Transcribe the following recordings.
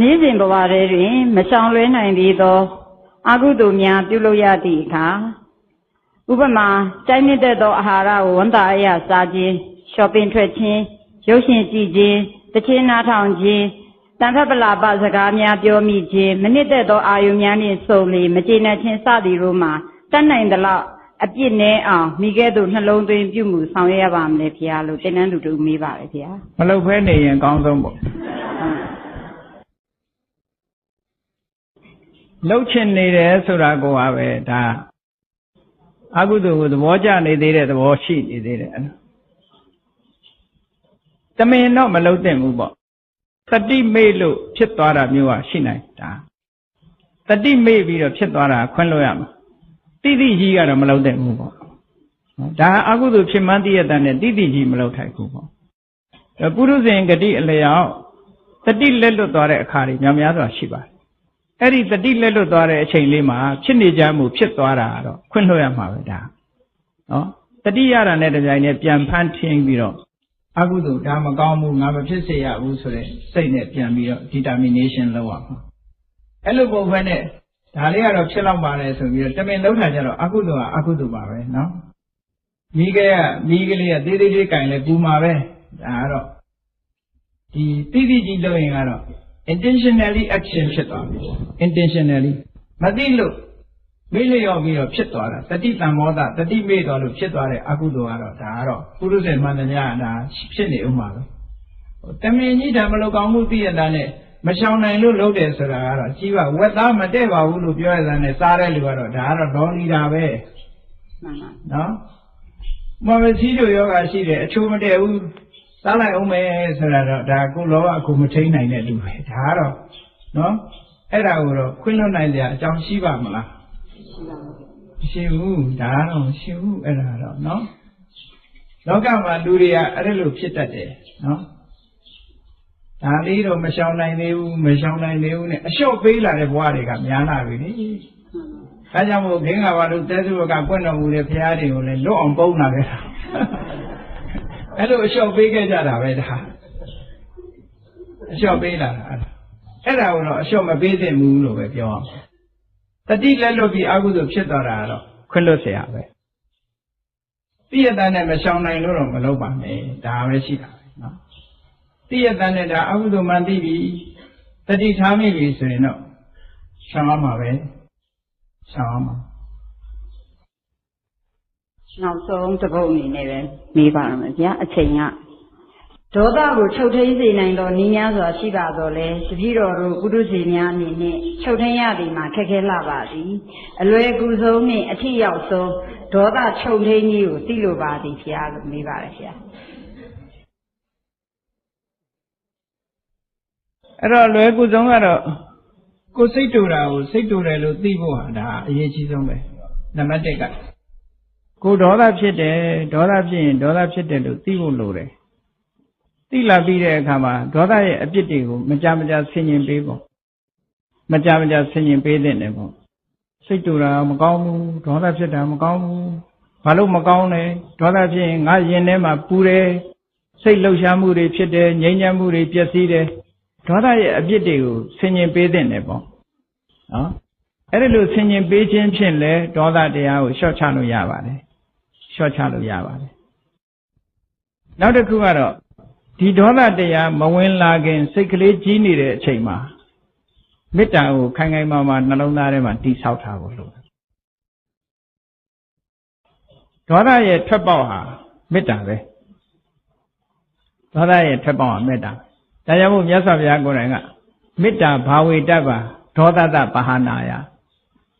နေ့စဉ်ဘဝထဲတွင် မရှောင်လွဲနိုင်သေးသောအကုသိုလ်များပြုလုပ်ရသည့်အခါဥပမာတိုက်နှစ်သက်သောအာဟာရကိုဝန်တာအရစားခြင်းရှော့ပင်ထွက်ခြင်းရုပ်ရှင်ကြည့်ခြင်းတခြင်းနားထောင်ခြင်းတန်ဖက်ပလာပစကားများပြောမိခြင်းမနစ်သက်သောအာယုများနှင့်စုံလီမကျေနပ်ခြင်းစသည်တို့မှာတတ်နိုင်သလောက်အပြစ်နည်းအောင်မိခဲ့သို့နှလုံးသွင်းပြုမှုဆောင်ရွက်ရပါမလဲဖရားလို့တင်နန်းသူတို့မေးပါပဲဖရားမလုပ်ဖဲနေရင်အကောင်းဆုံးပေါ့ လှုပ်ချင်နေတယ်ဆိုတာကိုပါပဲဒါအကုသိုလ်ကိုသဘောကျနေသေးတဲ့သဘောရှိနေသေးတယ်အဲ့ဒါတမင်တော့မလှုပ်သင့်ဘူးပေါ့တတိမေ့လို့ဖြစ်သွားတာမျိုးကရှိနိုင်ဒါတတိမေ့ပြီးတော့ဖြစ်သွားတာခွင့်လို့ရမှာတိတိကြီးကတော့မလှုပ်သင့်ဘူးပေါ့နော်ဒါအကုသိုလ်ဖြစ်မှန်းသိရတဲ့နဲ့တိတိကြီးမလှုပ်ထိုက်ဘူးပေါ့အဲပုရုဇဉ်ဂတိအလျောက်တတိလက်လွတ်သွားတဲ့အခါတွေများများစွာရှိပါတယ် အဲ့ဒီတတိလက်လွတ်သွားတဲ့အချိန်လေးမှာဖြစ်နေကြမှုဖြစ်သွားတာတော့ခွင့်လွှတ်ရမှာပဲဒါနော်တတိရတာနဲ့တပြိုင်နက်ပြန်ဖန်းထင်းပြီးတော့အကုသိုလ်ဒါမကောင်းဘူးငါမဖြစ်စေရဘူးဆိုတဲ့စိတ်နဲ့ပြန်ပြီးတော့ determination လုပ်ရမှာအဲ့လိုပုံဖက်နဲ့ဒါလေးကတော့ဖြစ်တော့ပါလေဆိုပြီးတော့တမင်လုံးထားကြတော့အကုသိုလ်ကအကုသိုလ်ပါပဲနော်မိကရမိကလေးကသေးသေးလေးကင်လဲပူမှာပဲဒါကတော့ဒီတိတိကြီးလုပ်ရင်ကတော့ intentionally action ဖြစ်သွားပြီ intentionally မသိလို့မေ့လျော့ပြီးတော့ဖြစ်သွားတာတတိတံမောဒတတိမေ့သွားလို့ဖြစ်သွားတဲ့အကုသိုလ်ကတော့ဒါကတော့ပုရုဇဉ်မှန်တရားဒါဖြစ်နေဥမှာပဲဟိုတမင်ကြီးဓမ္မလောကောင်မှုသိရတာနဲ့မရှောင်နိုင်လို့လုပ်တယ်ဆိုတာကတော့ကြီးပါဝက်သားမတည့်ပါဘူးလို့ပြောရတဲ့နဲ့စားတဲ့လူကတော့ဒါကတော့ဒေါလီတာပဲမှန်ပါနော်မမစည်းတို့ယောဂရှိတယ်အချိုးမတည့်ဘူး စားလိုက်အောင်မယ်ဆိုတာတော့ဒါကိုလောကကိုမထိန်နိုင်တဲ့လူပဲဒါကတော့နော်အဲ့ဒါကိုတော့ခွင့်လွှတ်နိုင်စရာအကြောင်းရှိပါမလားမရှိဘူးဒါတော့မရှိဘူးအဲ့ဒါတော့နော်လောကမှာလူတွေကအဲ့လိုဖြစ်တတ်တယ်နော်ဒါလေးတော့မရှောင်နိုင်သေးဘူးမရှောင်နိုင်သေးဘူးနဲ့အလျှော့ပေးလာတဲ့ဘဝတွေကများလာပြီလေဒါကြောင့်မို့ဂင်္ဂါဘာလို့တဲစုကပွင့်တော်မူတဲ့ဘုရားတွေကိုလည်းလွတ်အောင်ပုံးလာခဲ့တာ အဲ့လိုအလျှော့ပေးခဲ့ကြတာပဲဒါအလျှော့ပေးလာတာအဲ့ဒါကိုတော့အလျှော့မပေးသင့်ဘူးလို့ပဲပြောအောင်တတိလက်လွတ်ပြီးအကုသိုလ်ဖြစ်သွားတာကတော့ခွင့်လွတ်เสียရပဲပြည့်ရတဲ့နဲ့မရှောင်နိုင်လို့တော့မလုပ်ပါနဲ့ဒါပဲရှိတာပဲနော်ပြည့်ရတဲ့နဲ့ဒါအကုသိုလ်မှန်သိပြီတတိထားမိပြီဆိုရင်တော့ရှောင်ရမှာပဲရှောင်ရမှာ နောက်ဆုံးတစ်ပုတ်အနေနဲ့ပဲမေးပါရမယ်ဗျာအချိန်ကဒေါသကိုချုပ်ထိန်စေနိုင်သောနည်းများစွာရှိပါတော့လေတပည့်တော်တို့ပုထုဇဉ်များအနေနဲ့ချုပ်ထိန်ရသည်မှာခက်ခဲလာပါသည်အလွယ်ကူဆုံးနှင့်အထီရောက်ဆုံးဒေါသချုပ်ထိန်ကြီးကိုသိလိုပါသည်ဖျားလို့မေးပါတယ်ဖျားအဲ့တော့လွယ်ကူဆုံးကတော့ကိုယ်စိတ်တူတာကိုစိတ်တူတယ်လို့သိဖို့ဟာဒါအရေးကြီးဆုံးပဲနံပါတ်1က ကိုယ်ဒေါသဖြစ်တယ်ဒေါသဖြစ်ရင်ဒေါသဖြစ်တယ်လို့သိဖို့လိုတယ်သိလာပြီးတဲ့အခါမှာဒေါသရဲ့အပြစ်တွေကိုမကြမကြဆင်ញင်ပေးဖို့မကြမကြဆင်ញင်ပေးတဲ့နေပေါ့စိတ်တူတာမကောင်းဘူးဒေါသဖြစ်တာမကောင်းဘူးဘာလို့မကောင်းလဲဒေါသဖြစ်ရင်ငါရင်ထဲမှာပူတယ်စိတ်လှုပ်ရှားမှုတွေဖြစ်တယ်ငြိမ်းချမ်းမှုတွေပျက်စီးတယ် ဒေါသရဲ့အပြစ်တွေကိုဆင်ញင်ပေးတဲ့နယ်ပေါ့နော်အဲ့ဒီလိုဆင်ញင်ပေးခြင်းဖြင့်လဲဒေါသတရားကိုလျှော့ချလို့ရပါတယ် လျှော့ချလို့ရပါတယ်နောက်တစ်ခုကတော့ဒီဒေါသတရားမဝင်လာခင် စိတ်ကလေးကြီးနေတဲ့အချိန်မှာမေတ္တာကိုခိုင်ခိုင်မာမာနှလုံးသားထဲမှာတိဆောက်ထားဖို့လိုတယ်ဒေါသရဲ့ထွက်ပေါက်ဟာမေတ္တာပဲဒေါသရဲ့ထွက်ပေါက်ဟာမေတ္တာပဲဒါကြောင့်မို့မြတ်စွာဘုရားကိုယ်တိုင်ကမေတ္တာဘာဝေတ္တပါဒေါသတပဟာနာယ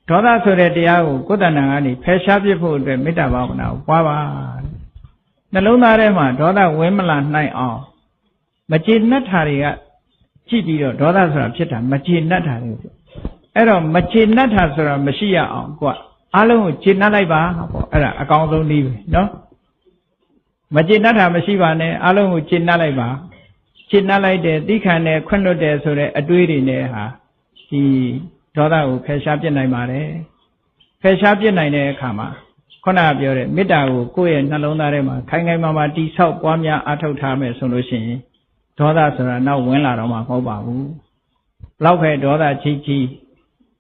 ဒေါသဆိုတဲ့တရားကိုကိုယ်တဏ္ဍာကနေဖယ်ရှားပြစ်ဖို့အတွက်မေတ္တာဘာဝနာကိုပွားပါနှလုံးသားထဲမှာဒေါသဝင်မလာနိုင်အောင်မကျေနပ်တာတွေကကြည့်ပြီးတော့ဒေါသဆိုတာဖြစ်တာမကျေနပ်တာတွေအဲ့တော့မကျေနပ်တာဆိုတာမရှိရအောင်ကိုကအားလုံးကိုကျေနပ်လိုက်ပါပေါ့အဲ့ဒါအကောင်းဆုံးနည်းပဲနော်မကျေနပ်တာမရှိပါနဲ့အားလုံးကိုကျေနပ်လိုက်ပါကျေနပ်လိုက်တယ်သိခံတယ်ခွင့်လွတ်တယ်ဆိုတဲ့အတွေးတွေနဲ့ဟာဒီ ဒေါသကိုဖယ်ရှားပြစ်နိုင်ပါတယ်ဖယ်ရှားပြစ်နိုင်တဲ့အခါမှာခုနကပြောတဲ့မေတ္တာကိုကိုယ့်ရဲ့နှလုံးသားထဲမှာခိုင်ခိုင်မာမာတိဆောက်ပွားများအားထုတ်ထားမယ်ဆိုလို့ရှိရင်ဒေါသဆိုတာနောက်ဝင်လာတော့မှမဟုတ်ပါဘူးလောက်ပဲဒေါသကြီးကြီး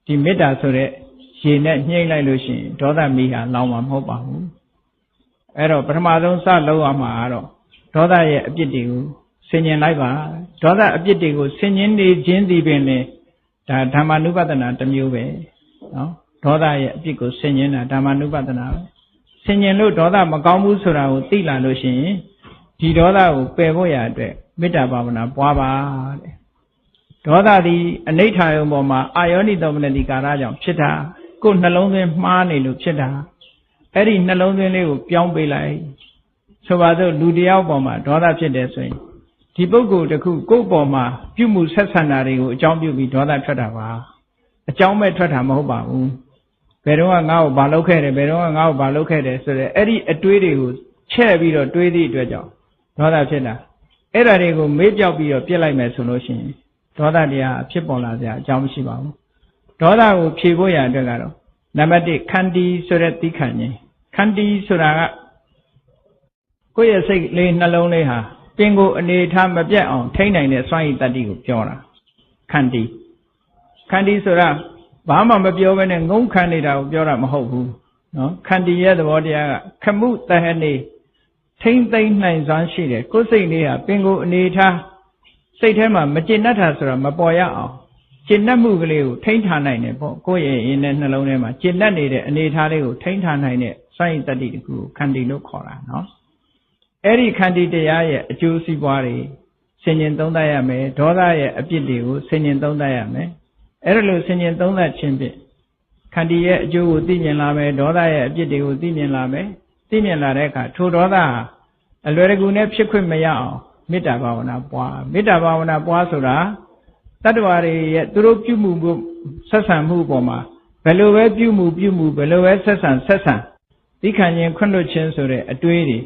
ဒီမေတ္တာဆိုတဲ့ရေနဲ့ညှိမ့်လိုက်လို့ရှိရင်ဒေါသမီးဟာလောင်မှာမဟုတ်ပါဘူးအဲ့တော့ပထမဆုံးစလုံးရမှာကတော့ဒေါသရဲ့အပြစ်တွေကိုဆင်ញင်လိုက်ပါဒေါသအပြစ်တွေကိုဆင်ញင်နေခြင်းဒီပင်လေ ဒါဓမ္မနုပဒနာတစ်မျိုးပဲနော်ဒေါသရဲ့အပြစ်ကိုဆင်ញင်တာဓမ္မနုပဒနာပဲဆင်ញင်လို့ဒေါသမကောင်းဘူးဆိုတာကိုသိလာလို့ရှိရင်ဒီဒေါသကိုပယ်ဖို့ရအတွက်မေတ္တာဘာဝနာပွားပါတဲ့ဒေါသသည်အနိဋ္ဌာယုံပေါ်မှာအာယောနိသောမနတိကာရကြောင့်ဖြစ်တာကိုယ်နှလုံးသွင်းမှားနေလို့ဖြစ်တာအဲ့ဒီနှလုံးသွင်းလေးကိုပြောင်းပေးလိုက်ဆိုပါစို့လူတယောက်ပေါ်မှာဒေါသဖြစ်တယ်ဆိုရင် ဒီပုဂ္ဂိုလ်တစ်ခုကိုယ့်ပေါ်မှာပြုမှုဆက်ဆံတာတွေကိုအကြောင်းပြုပြီးဒေါသထွက်တာပါအကြောင်းမဲ့ထွက်တာမဟုတ်ပါဘူးဘယ်တော့ကငါ့ကိုဘာလုပ်ခဲ့တယ်ဘယ်တော့ကငါ့ကိုဘာလုပ်ခဲ့တယ်ဆိုတဲ့အဲ့ဒီအတွေးတွေကိုချဲ့ပြီးတော့တွေးသည့်အတွက်ကြောင့်ဒေါသဖြစ်တာအဲ့ဒါတွေကိုမေ့ပြောက်ပြီးတော့ပြစ်လိုက်မယ်ဆိုလို့ရှိရင်ဒေါသတရားဖြစ်ပေါ်လာစရာအကြောင်းမရှိပါဘူးဒေါသကိုဖြေဖို့ရအတွက်ကတော့နံပါတ်1ခန္တီဆိုတဲ့သိခံခြင်းခန္တီဆိုတာကကိုယ့်ရဲ့စိတ်လေးနှလုံးလေးဟာ ပင်ကိုအနေထားမပြတ်အောင်ထိန်းနိုင်တဲ့စွမ်းရည်တတ္တိကိုပြောတာခန္တီခန္တီဆိုတာဘာမှမပြောဘဲနဲ့ငုံခံနေတာကိုပြောတာမဟုတ်ဘူးနော်ခန္တီရဲ့သဘောတရားကခမှုတဟနေထိမ့်သိမ့်နိုင်စွမ်းရှိတယ်ကိုယ်စိတ်လေးဟာပင်ကိုအနေထားစိတ်ထဲမှာမကျေနပ်တာဆိုတာမပေါ်ရအောင်ကျေနပ်မှုကလေးကိုထိန်းထားနိုင်တယ်ပေါ့ကိုယ့်ရဲ့ရင်နဲ့နှလုံးထဲမှာကျေနပ်နေတဲ့အနေထားလေးကိုထိန်းထားနိုင်တဲ့စွမ်းရည်တတ္တိတခုကိုခန္တီလို့ခေါ်တာနော် အဲ့ဒီခန္တီတရားရဲ့အကျိုးစီးပွားတွေဆင်ញင်သုံးသပ်ရမယ်ဒေါသရဲ့အပြစ်တွေကိုဆင်ញင်သုံးသပ်ရမယ်အဲ့ဒါလို့ဆင်ញင်သုံးသပ်ခြင်းဖြင့်ခန္တီရဲ့အကျိုးကိုသိမြင်လာမယ်ဒေါသရဲ့အပြစ်တွေကိုသိမြင်လာမယ်သိမြင်လာတဲ့အခါထိုဒေါသဟာအလွယ်တကူနဲ့ဖြစ်ခွင့်မရအောင်မေတ္တာဘာဝနာပွားမေတ္တာဘာဝနာပွားဆိုတာတတ္တဝါတွေရဲ့သူတို့ပြုမှုမှုဆက်ဆံမှုပေါ်မှာဘယ်လိုပဲပြုမှုပြုမှုဘယ်လိုပဲဆက်ဆံဆက်ဆံသိခံခြင်းခွင့်လွှတ်ခြင်းဆိုတဲ့အတွေးတွေ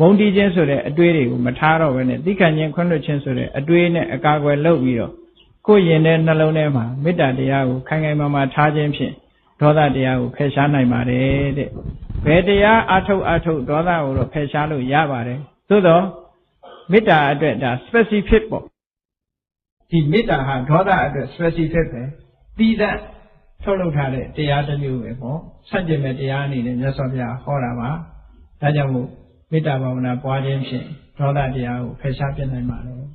မုံတီးခြင်းဆိုတဲ့အတွေးတွေကိုမထားတော့ဘဲနဲ့သိခံခြင်းခွင့်လွှတ်ခြင်းဆိုတဲ့အတွေးနဲ့အကာအကွယ်လုပ်ပြီးတော့ကိုယ်ရင်တဲ့နှလုံးထဲမှာမေတ္တာတရားကိုခိုင်ခိုင်မာမာထားခြင်းဖြင့်ဒေါသတရားကိုဖယ်ရှားနိုင်ပါတယ်တဲ့ဘယ်တရားအထုတ်အထုတ်ဒေါသကိုတော့ဖယ်ရှားလို့ရပါတယ်သို့တော့မေတ္တာအတွက်ဒါ specific ပေါ့ဒီမေတ္တာဟာဒေါသအတွက် specific ပဲပြီးတဲ့ထုတ်လုပ်ထားတဲ့တရားတစ်မျိုးပဲပေါ့ဆန့်ကျင်မဲ့တရားအနေနဲ့မြတ်စွာဘုရားဟောတာပါဒါကြောင့်မို့ မေတ္တာဘာဝနာပွားခြင်းဖြင့်ဒေါသတရားကိုဖယ်ရှားပြနိုင်ပါတယ်